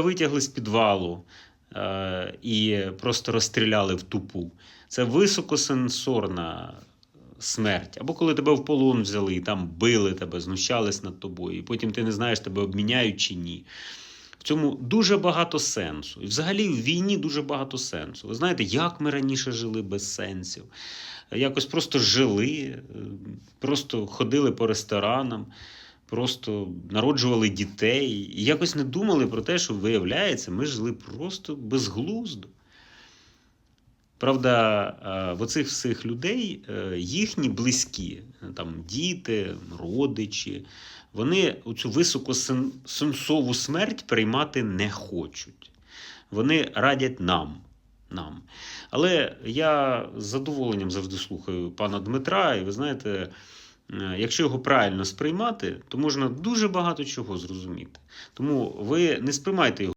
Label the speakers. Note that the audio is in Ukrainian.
Speaker 1: витягли з підвалу е, і просто розстріляли в тупу. Це високосенсорна смерть. Або коли тебе в полон взяли і там били тебе, знущались над тобою, і потім ти не знаєш, тебе обміняють чи ні. В цьому дуже багато сенсу. І взагалі в війні дуже багато сенсу. Ви знаєте, як ми раніше жили без сенсів? Якось просто жили, е, просто ходили по ресторанам, просто народжували дітей і якось не думали про те, що виявляється, ми жили просто безглуздо. Правда, е, в оцих всіх людей е, їхні близькі, е, там діти, родичі, вони цю високосенсову смерть приймати не хочуть. Вони радять нам. нам. Але я з задоволенням завжди слухаю пана Дмитра, і ви знаєте, якщо його правильно сприймати, то можна дуже багато чого зрозуміти. Тому ви не сприймайте його.